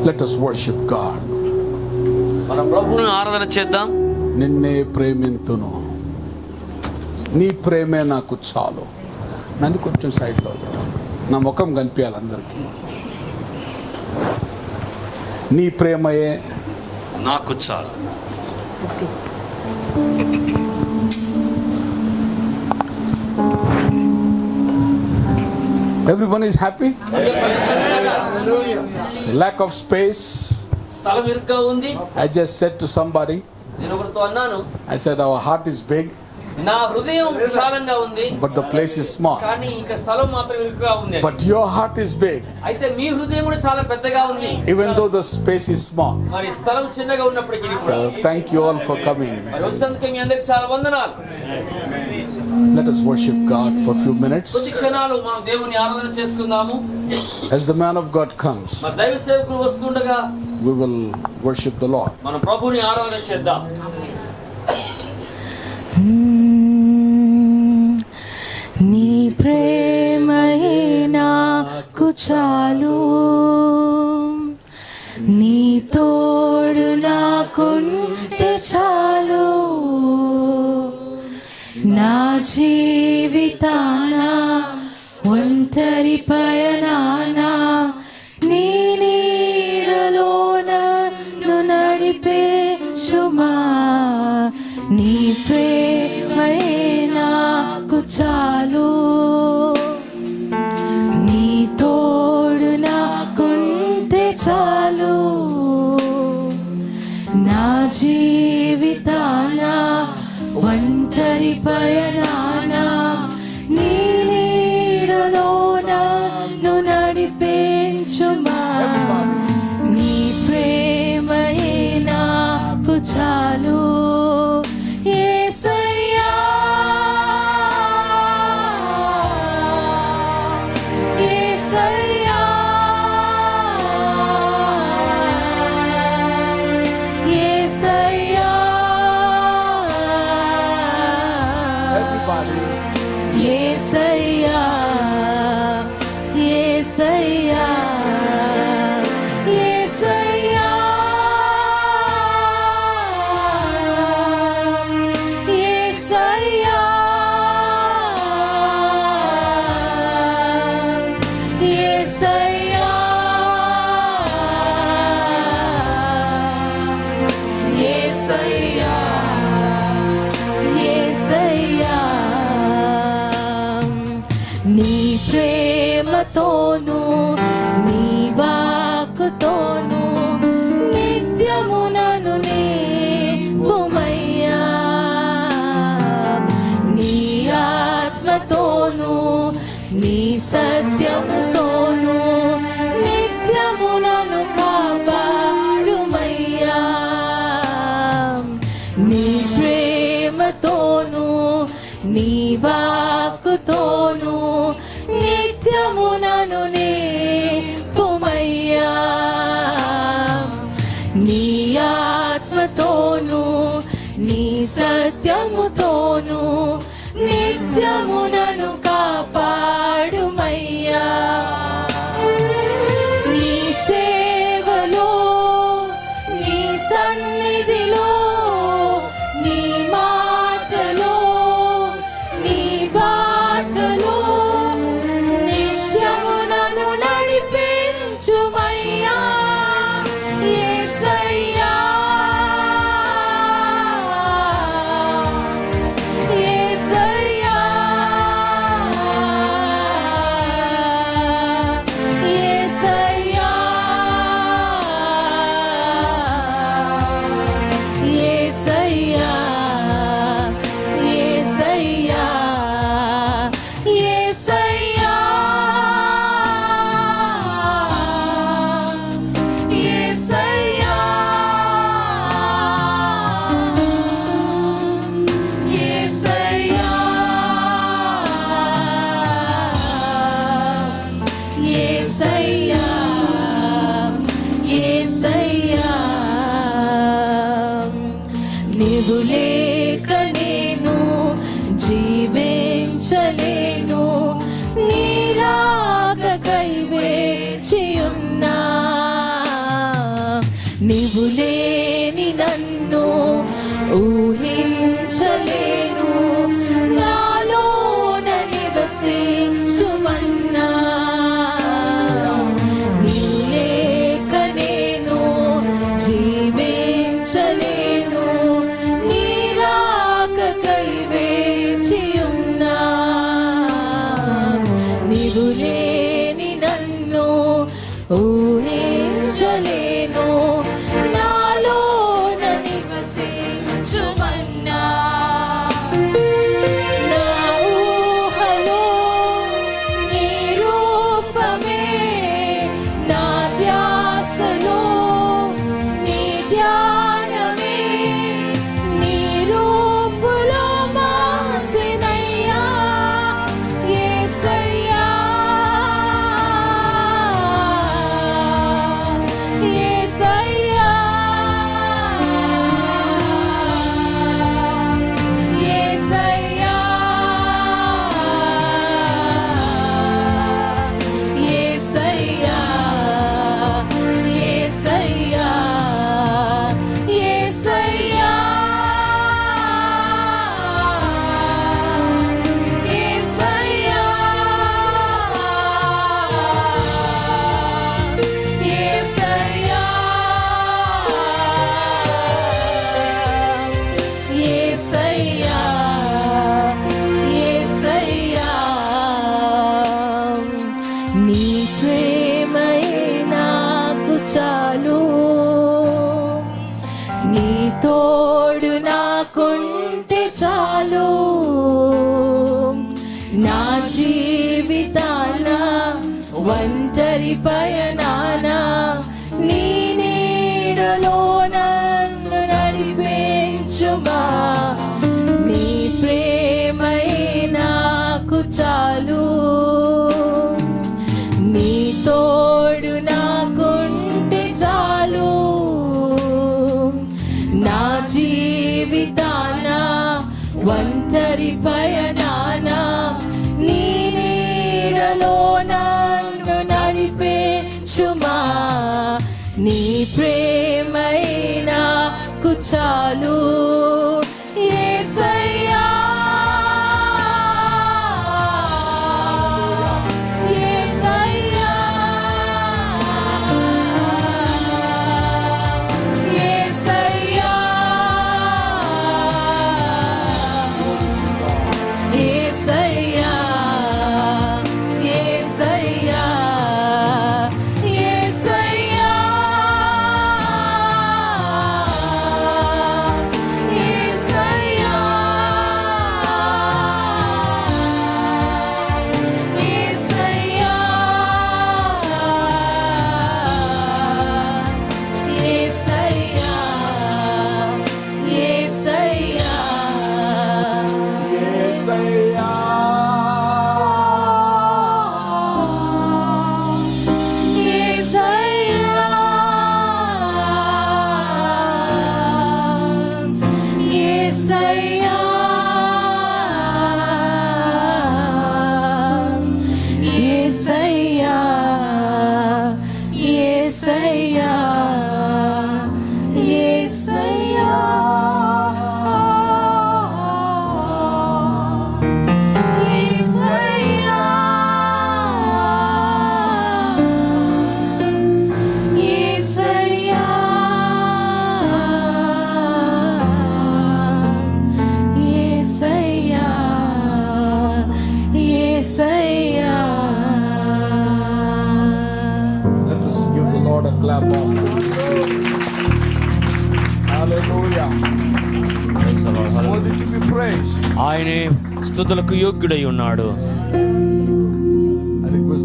Let us worship God. మన ప్రభువుని ఆరాధన చేద్దాం. నిన్నే ప్రేమింతును. నీ ప్రేమే నాకు చాలు. నన్ను కొంచెం సైడ్లో. నా ముఖం కనిపించాలి అందరికీ. నీ ప్రేమయే నాకు చాలు. Everyone is happy lack of space స్థలం ఇరుగ్గా ఉంది. I just said to somebody నేను ఒకరితో అన్నాను I said our heart is big నా హృదయం విశాలంగా ఉంది but the place is small కానీ ఇక స్థలం మాత్రం ఇరుగ్గా ఉంది. But your heart is big అయితే మీ హృదయం కూడా చాలా పెద్దగా ఉంది. Even though the space is small మరి స్థలం చిన్నగా ఉన్నప్పటికీ. Thank you all for coming వచ్చినందుకు మీ అందరికి చాలా వందనాలు. Let us worship God for a few minutes. As the man of God comes, we will worship the Lord. మన ప్రభుని ఆరాధన చేద్దాం నీ ప్రేమయే నాకు చాలు నీ తోడు నాకుంటే చాలు జీవితాన ఒంటరి పయనాన నీ నీడలోన నన్ను నడిపే చుమా నీ ప్రేమయే నాకు చాలు. నీ తోడు నాకుంటే చాలు. నా జీ ఒంటరి పయనాన నీ నీడలో నన్ను నడిపించుమా? నీ ప్రేమయే నాకు చాలు. ఏ కాపాడు ఏసయ్యా ఏసయ్యా. ప్రేమతోను నీ వాక్కుతోను నిత్యము నన్ను నీపుమయ్యా నీ ఆత్మతోను నీ సత్యముతోను నిత్యము నన్ను కాపాడుమయ్యా. నీ ప్రేమతోను నీ వాక్కుతోను ఆత్మతోను నీ సత్యముతోను నిత్యమునను కాపాడుమయ్యా. నీవు లేని నన్ను ఊ నీ తోడు నాకుంటే చాలు. నా జీవితాన ఒంటరి పయనాన నీ నీడలో నన్ను నడిపించుమా. నీ ప్రేమై నాకు చాలు. ప్రేమైనా కుచాలు ఆయనే స్థుతులకు యోగ్యుడై ఉన్నాడు.